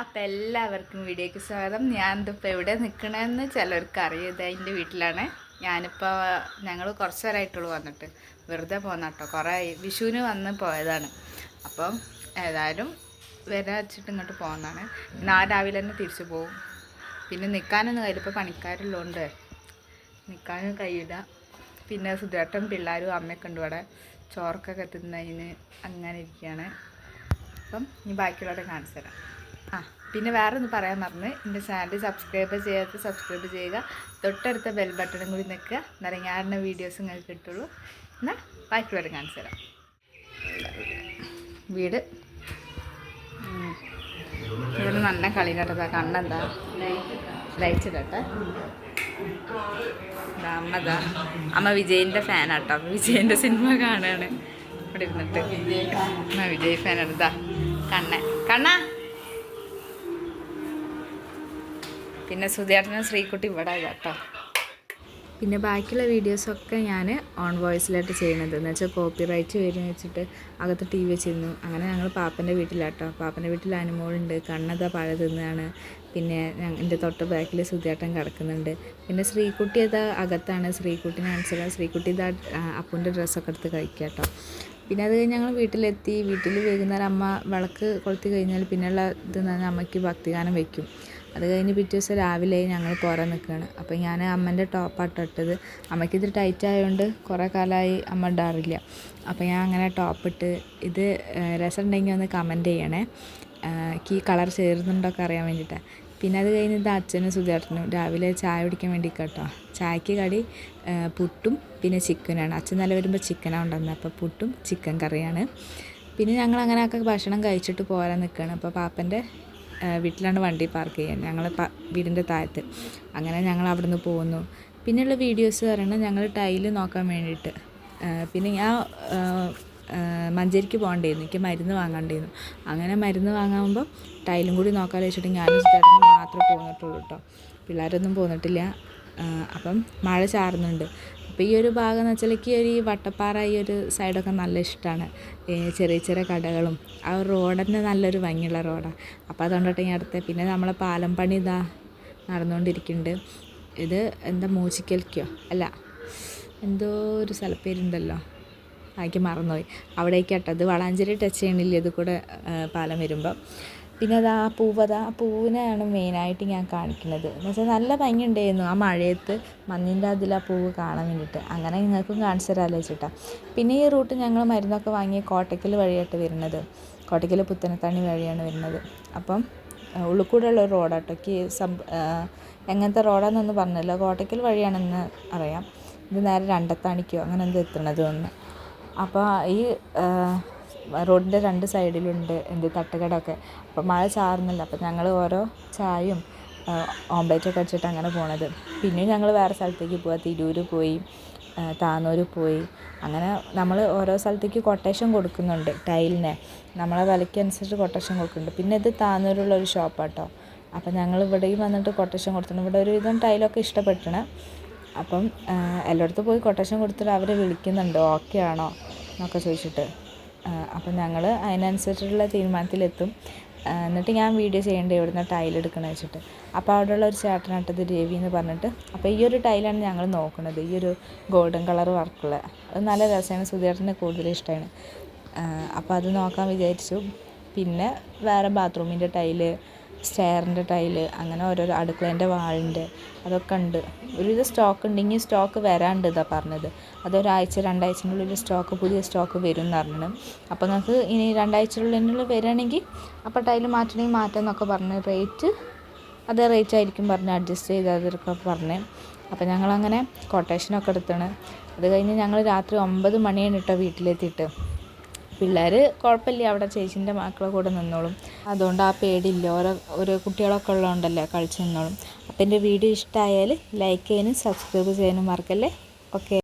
അപ്പം എല്ലാവർക്കും വീഡിയോയ്ക്ക് സ്വാഗതം. ഞാൻ ഇതിപ്പോൾ എവിടെ നിൽക്കണമെന്ന് ചിലർക്ക് അറിയത് എന്റെ വീട്ടിലാണ്. ഞാനിപ്പോൾ ഞങ്ങൾ കുറച്ച് നേരമായിട്ടുള്ളൂ വന്നിട്ട്. വെറുതെ പോന്ന കേട്ടോ കുറേ. വിഷുവിന് വന്ന് പോയതാണ്. അപ്പം ഏതായാലും വരാ വെച്ചിട്ട് ഇങ്ങോട്ട് പോകുന്നതാണ് നാളെ രാവിലെ തന്നെ തിരിച്ചു പോകും പിന്നെ നിൽക്കാനൊന്നും കഴിയില്ല. ഇപ്പോൾ പണിക്കാരുള്ളതുകൊണ്ട് നിൽക്കാനും കഴിയില്ല. പിന്നെ സുധേട്ടൻ പിള്ളേരും അമ്മയൊക്കെ ഉണ്ട് ഇവിടെ. ചോർക്കൊക്കെ തിന്നതിന് അങ്ങനെ ഇരിക്കുകയാണ്. അപ്പം ഇനി ബാക്കിയുള്ളവരെ കാണിച്ചു തരാം. ആ പിന്നെ വേറെ ഒന്ന് പറയാൻ മറന്ന്. എന്റെ ചാനൽ സബ്സ്ക്രൈബ് ചെയ്യാത്ത സബ്സ്ക്രൈബ് ചെയ്യുക. തൊട്ടടുത്ത ബെൽ ബട്ടണും കൂടി നിൽക്കുക. എന്നാലും ഞാനിടുന്ന വീഡിയോസ് നിങ്ങൾക്ക് കിട്ടുള്ളൂ. എന്നാൽ ബാക്കിയുള്ളവരെ കാണിച്ചു തരാം. വീട്. ഇവിടെ നല്ല കളി കേട്ടതാ കണ്ണെന്താ ലൈറ്റ് കേട്ടെ അമ്മതാ അമ്മ വിജയിന്റെ ഫാനാട്ടോ. വിജയിന്റെ സിനിമ കാണുകയാണ് ഇവിടെ ഇരുന്നിട്ട്. അമ്മ വിജയ് ഫാനാണ്. ഇതാ കണ്ണ. കണ്ണ. പിന്നെ സുധിയേട്ടനും ശ്രീകുട്ടി ഇവിടെ കേട്ടോ പിന്നെ ബാക്കിയുള്ള വീഡിയോസൊക്കെ ഞാൻ ഓൺ വോയിസിലായിട്ട് ചെയ്യണത്. എന്ന് വെച്ചാൽ കോപ്പി റൈറ്റ് വരും വെച്ചിട്ട് അകത്ത് ടി വി വെച്ചിരുന്നു. അങ്ങനെ ഞങ്ങൾ പാപ്പന്റെ വീട്ടിലാട്ടോ. പാപ്പന്റെ വീട്ടിൽ അനുമോളുണ്ട് കണ്ണത പഴ തിന്നാണ് പിന്നെ എന്റെ തൊട്ട് ബാക്കിൽ സുധിയാട്ടൻ കിടക്കുന്നുണ്ട്. പിന്നെ ശ്രീകുട്ടി അത് അകത്താണ്. ശ്രീകുട്ടിനെ അനുസരിച്ച് ശ്രീകുട്ടി ഇതാ അപ്പൂന്റെ ഡ്രസ്സൊക്കെ എടുത്ത് കഴിക്കുക പിന്നെ അത് കഴിഞ്ഞ് ഞങ്ങൾ വീട്ടിലെത്തി. വീട്ടിൽ വൈകുന്നേരം അമ്മ വിളക്ക് കൊളുത്തി കഴിഞ്ഞാൽ പിന്നെയുള്ള ഇത് അമ്മയ്ക്ക് ഭക്തിഗാനം വെക്കും. അത് കഴിഞ്ഞ് പിറ്റേ ദിവസം രാവിലെ ഞങ്ങൾ പോരാൻ നിൽക്കുകയാണ് അപ്പോൾ ഞാൻ അമ്മേന്റെ ടോപ്പാട്ടോ ഇട്ടത്. അമ്മയ്ക്ക് ഇത് ടൈറ്റ് ആയതുകൊണ്ട് കുറേ കാലമായി അമ്മ ഇടാറില്ല. അപ്പോൾ ഞാൻ അങ്ങനെ ടോപ്പ് ഇട്ട് ഇത് രസമുണ്ടെങ്കിൽ ഒന്ന് കമന്റ് ചെയ്യണേ. എനിക്ക് കളർ ചേരുന്നുണ്ടോക്കെ അറിയാൻ വേണ്ടിയിട്ടാണ് പിന്നെ അത് കഴിഞ്ഞ് ഇത് അച്ഛനും സുധേട്ടനും രാവിലെ ചായ കുടിക്കാൻ വേണ്ടി കേട്ടോ ചായക്ക് കടി പുട്ടും പിന്നെ ചിക്കനാണ്. അച്ഛൻ നല്ല വരുമ്പോൾ ചിക്കനാണ് ഉണ്ടാകുന്നത് അപ്പോൾ പുട്ടും ചിക്കൻ കറിയാണ്. പിന്നെ ഞങ്ങൾ അങ്ങനെയൊക്കെ ഭക്ഷണം കഴിച്ചിട്ട് പോരാൻ നിൽക്കുകയാണ് അപ്പോൾ പാപ്പന്റെ വീട്ടിലാണ് വണ്ടി പാർക്ക് ചെയ്യാൻ ഞങ്ങൾ വീടിന്റെ താഴത്ത്. അങ്ങനെ ഞങ്ങൾ അവിടെ നിന്ന് പോകുന്നു. പിന്നെയുള്ള വീഡിയോസ് പറയുന്നത് ഞങ്ങൾ ടൈൽ നോക്കാൻ വേണ്ടിയിട്ട്. പിന്നെ ഞാൻ മഞ്ചേരിക്ക് പോകണ്ടായിരുന്നു. എനിക്ക് മരുന്ന് വാങ്ങണ്ടായിരുന്നു. അങ്ങനെ മരുന്ന് വാങ്ങാകുമ്പോൾ ടൈലും കൂടി നോക്കാൻ വെച്ചിട്ട് ഞാനും ചേട്ടനും മാത്രമേ പോന്നിട്ടുള്ളൂ കേട്ടോ പിള്ളേരൊന്നും പോന്നിട്ടില്ല. അപ്പം മഴ ചാറുന്നുണ്ട്. അപ്പോൾ ഈ ഒരു ഭാഗം എന്ന് വെച്ചാൽ എനിക്ക് ഒരു ഈ വട്ടപ്പാറ ഈ ഒരു സൈഡൊക്കെ നല്ല ഇഷ്ടമാണ്. ചെറിയ ചെറിയ കടകളും ആ റോഡ് തന്നെ നല്ലൊരു ഭംഗിയുള്ള റോഡാണ് അപ്പോൾ അതുകൊണ്ടിട്ട് ഞാൻ അടുത്ത് പിന്നെ നമ്മളെ പാലം പണി ഇതാ നടന്നുകൊണ്ടിരിക്കുന്നുണ്ട്. ഇത് എന്താ മൂച്ചിക്കൽക്കോ? അല്ല എന്തോ ഒരു സ്ഥലപ്പേരുണ്ടല്ലോ ആക്കി മറന്നുപോയി. അവിടേക്ക് അത് വളാഞ്ചേരി ടച്ച് ചെയ്യണില്ല? ഇത് കൂടെ പാലം വരുമ്പോൾ പിന്നെ അത് ആ പൂവ് അത് ആ പൂവിനെയാണ് മെയിനായിട്ട് ഞാൻ കാണിക്കുന്നത്. എന്ന് വെച്ചാൽ നല്ല ഭംഗി ഉണ്ടായിരുന്നു ആ മഴയത്ത്. മഞ്ഞിന്റെ അതിൽ ആ പൂവ് കാണാൻ വേണ്ടിയിട്ട്. അങ്ങനെ നിങ്ങൾക്കും കാണിച്ചു തരാമല്ലോ വെച്ചിട്ടാ പിന്നെ ഈ റൂട്ട് ഞങ്ങൾ മരുന്നൊക്കെ വാങ്ങി കോട്ടയ്ക്കൽ വഴിയായിട്ട് വരുന്നത്. കോട്ടയ്ക്കൽ പുത്തനത്താണി വഴിയാണ് വരുന്നത്. അപ്പം ആ, ഉള്ളിൽ കൂടെയുള്ള ഒരു റോഡാട്ടോ. എനിക്ക് സം എങ്ങനത്തെ റോഡാണെന്നൊന്നും പറഞ്ഞല്ലോ. കോട്ടയ്ക്കൽ വഴിയാണെന്ന് അറിയാം. ഇത് നേരെ രണ്ടത്താണിക്കോ. അങ്ങനെ എന്തോ എത്തണത് ഒന്ന് അപ്പോൾ ഈ റോഡിന്റെ രണ്ട് സൈഡിലുണ്ട് എന്ത് തട്ടുകടയൊക്കെ അപ്പോൾ മഴ ചാറുന്നില്ല. അപ്പോൾ ഞങ്ങൾ ഓരോ ചായയും ഓംലേറ്റൊക്കെ അടിച്ചിട്ട് അങ്ങനെ പോണത്. പിന്നെയും ഞങ്ങൾ വേറെ സ്ഥലത്തേക്ക് പോവാ. തിരൂർ പോയി താന്നൂർ പോയി. അങ്ങനെ നമ്മൾ ഓരോ സ്ഥലത്തേക്ക് കൊട്ടേഷൻ കൊടുക്കുന്നുണ്ട് ടൈലിന്. നമ്മളെ വിലയ്ക്ക് അനുസരിച്ച് കൊട്ടേഷൻ കൊടുക്കുന്നുണ്ട്. പിന്നെ ഇത് താന്നൂരുള്ള ഒരു ഷോപ്പാട്ടോ. അപ്പം ഞങ്ങൾ ഇവിടെയും വന്നിട്ട് കൊട്ടേഷൻ കൊടുത്തിട്ടുണ്ട്. ഇവിടെ ഒരുവിധം ടൈലൊക്കെ ഇഷ്ടപ്പെട്ടാണ് അപ്പം എല്ലായിടത്തും പോയി കൊട്ടേഷൻ കൊടുത്തിട്ട് അവരെ വിളിക്കുന്നുണ്ട്. ഓക്കെ ആണോ? എന്നൊക്കെ ചോദിച്ചിട്ട്. അപ്പം ഞങ്ങൾ അതിനനുസരിച്ചിട്ടുള്ള തീരുമാനത്തിലെത്തും. എന്നിട്ട് ഞാൻ വീഡിയോ ചെയ്യേണ്ടത് ഇവിടുന്ന് ടൈൽ എടുക്കണ വെച്ചിട്ട്. അപ്പോൾ അവിടെയുള്ള ഒരു ചേട്ടനാട്ടത് രവി എന്ന് പറഞ്ഞിട്ട്. അപ്പോൾ ഈ ഒരു ടൈലാണ് ഞങ്ങൾ നോക്കുന്നത് ഈ ഒരു ഗോൾഡൻ കളർ വർക്കുള്ള അത് നല്ല രസമാണ്. സുധീറിന് കൂടുതൽ ഇഷ്ടമാണ് അപ്പോൾ അത് നോക്കാൻ വിചാരിച്ചു. പിന്നെ വേറെ ബാത്റൂമിന്റെ ടൈൽ സ്റ്റെയറിന്റെ ടൈൽ അങ്ങനെ ഓരോരോ അടുക്കളേന്റെ വാളിന്റെ അതൊക്കെ ഉണ്ട്. ഒരുവിധ സ്റ്റോക്ക് ഉണ്ടെങ്കിൽ സ്റ്റോക്ക് വരാണ്ട് ഇതാ പറഞ്ഞത്. അതൊരാഴ്ച രണ്ടാഴ്ചനുള്ളിൽ സ്റ്റോക്ക് പുതിയ സ്റ്റോക്ക് വരും എന്ന് പറഞ്ഞത് അപ്പോൾ നമുക്ക് ഇനി രണ്ടാഴ്ചയുള്ളിനുള്ളിൽ വരികയാണെങ്കിൽ അപ്പോൾ ടൈൽ മാറ്റണമെങ്കിൽ മാറ്റാം എന്നൊക്കെ പറഞ്ഞ് റേറ്റ് അതേ റേറ്റ് ആയിരിക്കും പറഞ്ഞ് അഡ്ജസ്റ്റ് ചെയ്ത് അതൊക്കെ പറഞ്ഞ്. അപ്പോൾ ഞങ്ങളങ്ങനെ കൊട്ടേഷനൊക്കെ എടുത്താണ്. അത് കഴിഞ്ഞ് ഞങ്ങൾ രാത്രി ഒമ്പത് മണിയാണ് കേട്ടോ വീട്ടിലെത്തിയിട്ട്. പിള്ളേർ കുഴപ്പമില്ല അവിടെ ചേച്ചീന്റെ മക്കളെ കൂടെ നിന്നോളും. അതുകൊണ്ട് ആ പേടിയില്ല ഓരോ ഓരോ കുട്ടികളൊക്കെ ഉള്ളതുകൊണ്ടല്ലേ കളിച്ച് നിന്നോളും. അപ്പോൾ എന്റെ വീഡിയോ ഇഷ്ടമായാൽ ലൈക്ക് ചെയ്യാനും സബ്സ്ക്രൈബ് ചെയ്യാനും മറക്കല്ലേ? ഓക്കെ